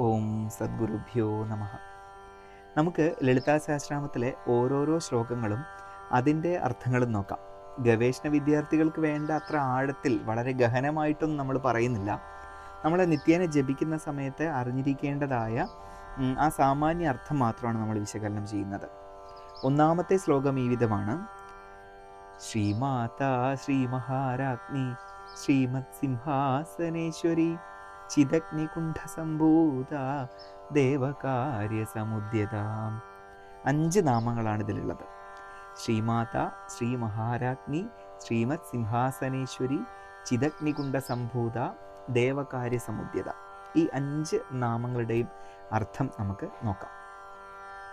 ഓം സദ്ഗുരുഭ്യോ നമ. നമുക്ക് ലളിതാ സഹസ്രാമത്തിലെ ഓരോരോ ശ്ലോകങ്ങളും അതിന്റെ അർത്ഥങ്ങളും നോക്കാം. ഗവേഷണ വിദ്യാർത്ഥികൾക്ക് വേണ്ട അത്ര ആഴത്തിൽ വളരെ ഗഹനമായിട്ടൊന്നും നമ്മൾ പറയുന്നില്ല. നമ്മൾ നിത്യേന ജപിക്കുന്ന സമയത്ത് അറിഞ്ഞിരിക്കേണ്ടതായ ആ സാമാന്യ അർത്ഥം മാത്രമാണ് നമ്മൾ വിശകലനം ചെയ്യുന്നത്. ഒന്നാമത്തെ ശ്ലോകം ഈ വിധമാണ്. ശ്രീമാതാ ശ്രീമഹാരാജ്ഞി ശ്രീമത് സിംഹാസനേശ്വരി ചിദഗ്നികുണ്ഠസംഭൂത ദേവകാര്യസമുദ്യതാം. അഞ്ച് നാമങ്ങളാണ് ഇതിലുള്ളത്. ശ്രീമാത ശ്രീ മഹാരാജ്ഞി ശ്രീമത് സിംഹാസനേശ്വരി ചിതഗ്നികുണ്ഠസംഭൂത ദേവകാര്യസമുദ്യത. ഈ അഞ്ച് നാമങ്ങളുടെയും അർത്ഥം നമുക്ക് നോക്കാം.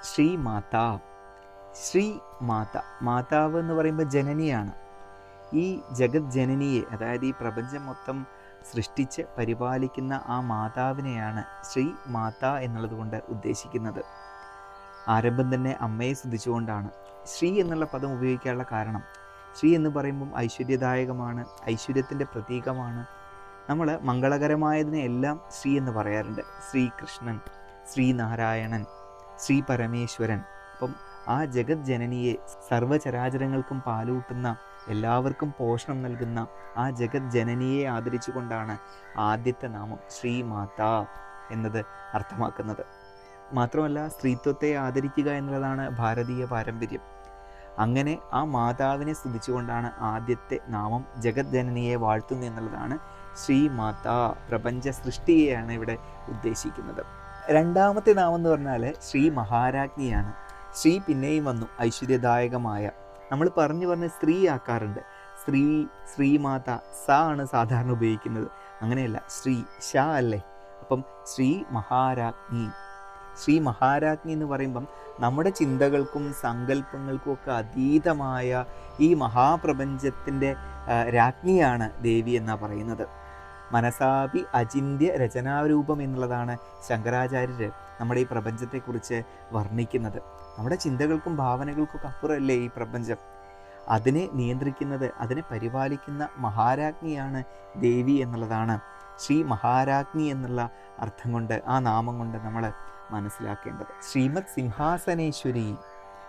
ശ്രീമാത ശ്രീ മാത മാതാവ് എന്ന് പറയുമ്പോൾ ജനനിയാണ്. ഈ ജഗത് ജനനിയെ അതായത് ഈ പ്രപഞ്ചം മൊത്തം സൃഷ്ടിച്ച് പരിപാലിക്കുന്ന ആ മാതാവിനെയാണ് ശ്രീ മാതാ എന്നുള്ളത് കൊണ്ട് ഉദ്ദേശിക്കുന്നത്. ആരംഭം തന്നെ അമ്മയെ സ്തുതിച്ചുകൊണ്ടാണ്. ശ്രീ എന്നുള്ള പദം ഉപയോഗിക്കാനുള്ള കാരണം. ശ്രീ എന്ന് പറയുമ്പം ഐശ്വര്യദായകമാണ് ഐശ്വര്യത്തിന്റെ പ്രതീകമാണ്. നമ്മൾ മംഗളകരമായതിനെല്ലാം ശ്രീ എന്ന് പറയാറുണ്ട്. ശ്രീകൃഷ്ണൻ ശ്രീനാരായണൻ ശ്രീ പരമേശ്വരൻ അപ്പം ആ ജഗത് ജനനിയെ സർവചരാചരങ്ങൾക്കും പാലൂട്ടുന്ന എല്ലാവർക്കും പോഷണം നൽകുന്ന ആ ജഗത് ജനനിയെ ആദരിച്ചുകൊണ്ടാണ് ആദ്യത്തെ നാമം ശ്രീമാത എന്നത് അർത്ഥമാക്കുന്നത്. മാത്രമല്ല സ്ത്രീത്വത്തെ ആദരിക്കുക എന്നുള്ളതാണ് ഭാരതീയ പാരമ്പര്യം. അങ്ങനെ ആ മാതാവിനെ സ്തുതിച്ചുകൊണ്ടാണ് ആദ്യത്തെ നാമം ജഗത് ജനനിയെ വാഴ്ത്തുന്നു എന്നുള്ളതാണ് ശ്രീ മാതാ പ്രപഞ്ച സൃഷ്ടിയെയാണ് ഇവിടെ ഉദ്ദേശിക്കുന്നത്. രണ്ടാമത്തെ നാമം എന്ന് പറഞ്ഞാൽ ശ്രീ മഹാരാജ്ഞിയാണ് ശ്രീ പിന്നെയും വന്നു ഐശ്വര്യദായകമായ നമ്മൾ പറഞ്ഞു പറഞ്ഞ് സ്ത്രീ ആക്കാറുണ്ട്. സ്ത്രീ ശ്രീമാത സ ആണ് സാധാരണ ഉപയോഗിക്കുന്നത്. അങ്ങനെയല്ല ശ്രീ ഷ അല്ലേ? അപ്പം ശ്രീ മഹാരാജ്ഞി. ശ്രീ മഹാരാജ്ഞി എന്ന് പറയുമ്പം നമ്മുടെ ചിന്തകൾക്കും സങ്കല്പങ്ങൾക്കും ഒക്കെ അതീതമായ ഈ മഹാപ്രപഞ്ചത്തിന്റെ രാജ്ഞിയാണ് ദേവി എന്നാണ് പറയുന്നത്. മനസാപി അചിന്യ രചനാരൂപം എന്നുള്ളതാണ് ശങ്കരാചാര്യർ നമ്മുടെ ഈ പ്രപഞ്ചത്തെക്കുറിച്ച് വർണിക്കുന്നത്. നമ്മുടെ ചിന്തകൾക്കും ഭാവനകൾക്കൊക്കെ അപ്പുറമല്ലേ ഈ പ്രപഞ്ചം? അതിനെ നിയന്ത്രിക്കുന്നത് അതിനെ പരിപാലിക്കുന്ന മഹാരാജ്ഞിയാണ് ദേവി എന്നുള്ളതാണ് ശ്രീ മഹാരാജ്ഞി എന്നുള്ള അർത്ഥം കൊണ്ട് ആ നാമം കൊണ്ട് നമ്മൾ മനസ്സിലാക്കേണ്ടത്. ശ്രീമത് സിംഹാസനേശ്വരി.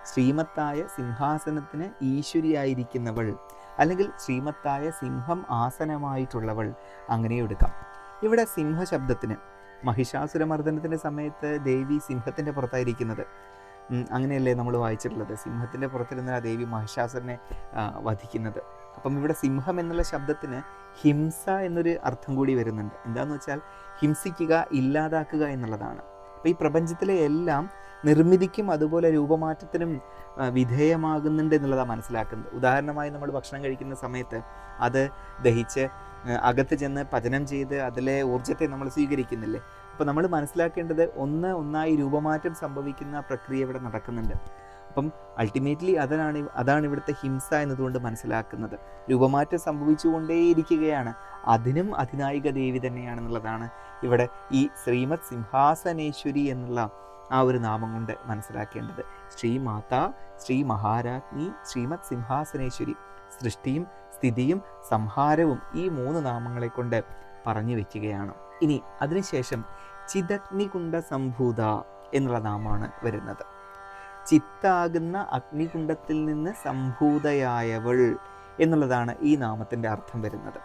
ശ്രീമത്തായ സിംഹാസനത്തിന് ഈശ്വരിയായിരിക്കുന്നവൾ അല്ലെങ്കിൽ ശ്രീമത്തായ സിംഹം ആസനമായിട്ടുള്ളവൾ അങ്ങനെ എടുക്കാം. ഇവിടെ സിംഹ ശബ്ദത്തിന് മഹിഷാസുരമർദ്ദനത്തിന്റെ സമയത്ത് ദേവി സിംഹത്തിന്റെ പുറത്തായിരിക്കുന്നത്. അങ്ങനെയല്ലേ നമ്മൾ വായിച്ചിട്ടുള്ളത്? സിംഹത്തിന്റെ പുറത്തിരുന്ന ദേവി മഹിഷാസുരനെ വധിക്കുന്നത്. അപ്പം ഇവിടെ സിംഹം എന്നുള്ള ശബ്ദത്തിന് ഹിംസ എന്നൊരു അർത്ഥം കൂടി വരുന്നുണ്ട്. എന്താണെന്ന് വെച്ചാൽ ഹിംസിക്കുക ഇല്ലാതാക്കുക എന്നുള്ളതാണ്. അപ്പോൾ ഈ പ്രപഞ്ചത്തിലെ എല്ലാം നിർമ്മിതിക്കും അതുപോലെ രൂപമാറ്റത്തിനും വിധേയമാകുന്നുണ്ട് എന്നുള്ളതാണ് മനസ്സിലാക്കുന്നത്. ഉദാഹരണമായി നമ്മൾ ഭക്ഷണം കഴിക്കുന്ന സമയത്ത് അത് ദഹിച്ച് അകത്ത് ചെന്ന് പചനം ചെയ്ത് അതിലെ ഊർജത്തെ നമ്മൾ സ്വീകരിക്കുന്നില്ലേ? അപ്പോൾ നമ്മൾ മനസ്സിലാക്കേണ്ടത് ഒന്ന് ഒന്നായി രൂപമാറ്റം സംഭവിക്കുന്ന പ്രക്രിയ ഇവിടെ നടക്കുന്നുണ്ട്. അപ്പം അൾട്ടിമേറ്റ്ലി അതാണ് അതാണ് ഇവിടുത്തെ ഹിംസ എന്നതുകൊണ്ട് മനസ്സിലാക്കുന്നത്. രൂപമാറ്റം സംഭവിച്ചുകൊണ്ടേയിരിക്കുകയാണ്. അതിനും അധിനായിക ദേവി തന്നെയാണെന്നുള്ളതാണ് ഇവിടെ ഈ ശ്രീമത് സിംഹാസനേശ്വരി എന്നുള്ള ആ ഒരു നാമം കൊണ്ട് മനസ്സിലാക്കേണ്ടത്. ശ്രീമാത ശ്രീ മഹാരാജ്ഞി ശ്രീമത് സിംഹാസനേശ്വരി സൃഷ്ടിയും സ്ഥിതിയും സംഹാരവും ഈ മൂന്ന് നാമങ്ങളെ കൊണ്ട് പറഞ്ഞു വെക്കുകയാണ്. ഇനി അതിനുശേഷം ചിതഗ്നികുണ്ട സംഭൂത എന്നുള്ള നാമമാണ് വരുന്നത്. ചിത്താകുന്ന അഗ്നികുണ്ടത്തിൽ നിന്ന് സംഭൂതയായവൾ എന്നുള്ളതാണ് ഈ നാമത്തിന്റെ അർത്ഥം വരുന്നത്.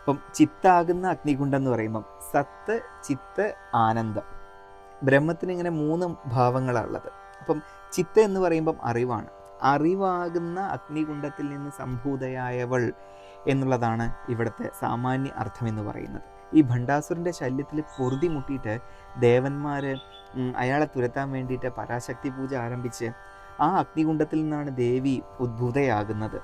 അപ്പം ചിത്താകുന്ന അഗ്നികുണ്ടം എന്ന് പറയുമ്പം സത്ത് ചിത്ത് ആനന്ദം. ബ്രഹ്മത്തിന് ഇങ്ങനെ മൂന്ന് ഭാവങ്ങളാണ് ഉള്ളത് അപ്പം ചിത്ത എന്ന് പറയുമ്പം അറിവാണ്. അറിവാകുന്ന അഗ്നികുണ്ഡത്തിൽ നിന്ന് സംഭൂതയായവൾ എന്നുള്ളതാണ് ഇവിടുത്തെ സാമാന്യ അർത്ഥം എന്ന് പറയുന്നത്. ഈ ഭണ്ഡാസുരന്റെ ശല്യത്തിൽ പൊറുതി മുട്ടിയിട്ട് ദേവന്മാർ അയാളെ തുരത്താൻ വേണ്ടിയിട്ട് പരാശക്തി പൂജ ആരംഭിച്ച് ആ അഗ്നികുണ്ഡത്തിൽ നിന്നാണ് ദേവി ഉദ്ഭുതയാകുന്നത്.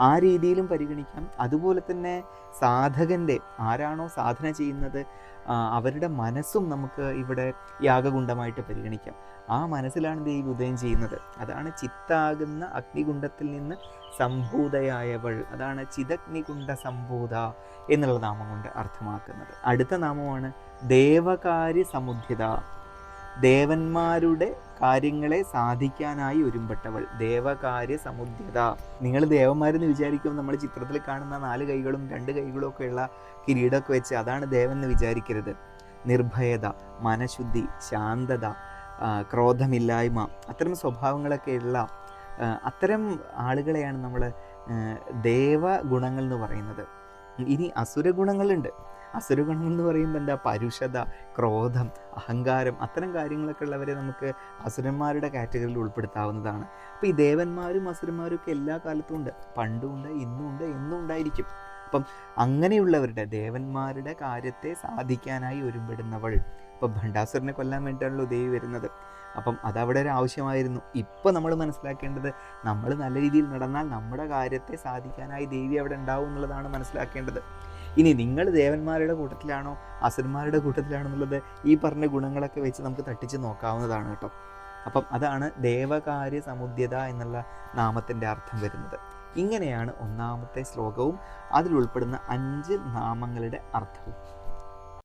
ആ രീതിയിലും പരിഗണിക്കാം. അതുപോലെ തന്നെ സാധകന്റെ ആരാണോ സാധന ചെയ്യുന്നത് അവരുടെ മനസ്സും നമുക്ക് ഇവിടെ യാഗകുണ്ടമായിട്ട് പരിഗണിക്കാം. ആ മനസ്സിലാണ് ദേവി ഉദയം ചെയ്യുന്നത്. അതാണ് ചിത്താകുന്ന അഗ്നികുണ്ടത്തിൽ നിന്ന് സംഭൂതയായവൾ. അതാണ് ചിതഗ്നികുണ്ട സംഭൂത എന്നുള്ള നാമം കൊണ്ട് അർത്ഥമാക്കുന്നത്. അടുത്ത നാമമാണ് ദേവകാര്യ സമുദ്യത ദേവന്മാരുടെ കാര്യങ്ങളെ സാധിക്കാനായി ഒരുമ്പെട്ടവൾ. ദേവകാര്യ സമുദ്യത നിങ്ങൾ ദേവന്മാരെന്ന് വിചാരിക്കും നമ്മൾ ചിത്രത്തിൽ കാണുന്ന നാല് കൈകളും രണ്ട് കൈകളും ഒക്കെ ഉള്ള കിരീടമൊക്കെ വെച്ച് അതാണ് ദേവൻ എന്ന് വിചാരിക്കരുത്. നിർഭയത മനഃശുദ്ധി ശാന്തത ക്രോധമില്ലായ്മ അത്തരം സ്വഭാവങ്ങളൊക്കെയുള്ള അത്തരം ആളുകളെയാണ് നമ്മൾ ദേവ ഗുണങ്ങൾ എന്ന് പറയുന്നത്. ഇനി അസുര ഗുണങ്ങളുണ്ട് അസുര ഗുണം എന്ന് പറയുമ്പോൾ എന്താ? പരുഷത ക്രോധം അഹങ്കാരം അത്തരം കാര്യങ്ങളൊക്കെ ഉള്ളവരെ നമുക്ക് അസുരന്മാരുടെ കാറ്റഗറിയിൽ ഉൾപ്പെടുത്താവുന്നതാണ്. അപ്പോൾ ഈ ദേവന്മാരും അസുരന്മാരും ഒക്കെ എല്ലാ കാലത്തും ഉണ്ട്. ഇന്നും ഉണ്ട് എന്നും ഉണ്ടായിരിക്കും. അപ്പം അങ്ങനെയുള്ളവരുടെ ദേവന്മാരുടെ കാര്യത്തെ സാധിക്കാനായി ഒരുമ്പെടുന്നവൾ ഇപ്പം ഭണ്ഡാസുരനെ കൊല്ലാൻ വേണ്ടിയിട്ടാണല്ലോ ദേവി വരുന്നത്. അപ്പം അതവിടെ ഒരു ആവശ്യമായിരുന്നു. ഇപ്പം നമ്മൾ മനസ്സിലാക്കേണ്ടത് നമ്മൾ നല്ല രീതിയിൽ നടന്നാൽ നമ്മുടെ കാര്യത്തെ സാധിക്കാനായി ദേവി അവിടെ ഉണ്ടാവും എന്നുള്ളതാണ് മനസ്സിലാക്കേണ്ടത്. ഇനി നിങ്ങൾ ദേവന്മാരുടെ കൂട്ടത്തിലാണോ അസുരന്മാരുടെ കൂട്ടത്തിലാണോ എന്നുള്ളത് ഈ പറഞ്ഞ ഗുണങ്ങളൊക്കെ വെച്ച് നമുക്ക് തട്ടിച്ച് നോക്കാവുന്നതാണ് കേട്ടോ. അപ്പം അതാണ് ദേവകാര്യ സമുദ്യത എന്നുള്ള നാമത്തിന്റെ അർത്ഥം വരുന്നത്. ഇങ്ങനെയാണ് ഒന്നാമത്തെ ശ്ലോകവും അതിലുൾപ്പെടുന്ന അഞ്ച് നാമങ്ങളുടെ അർത്ഥവും.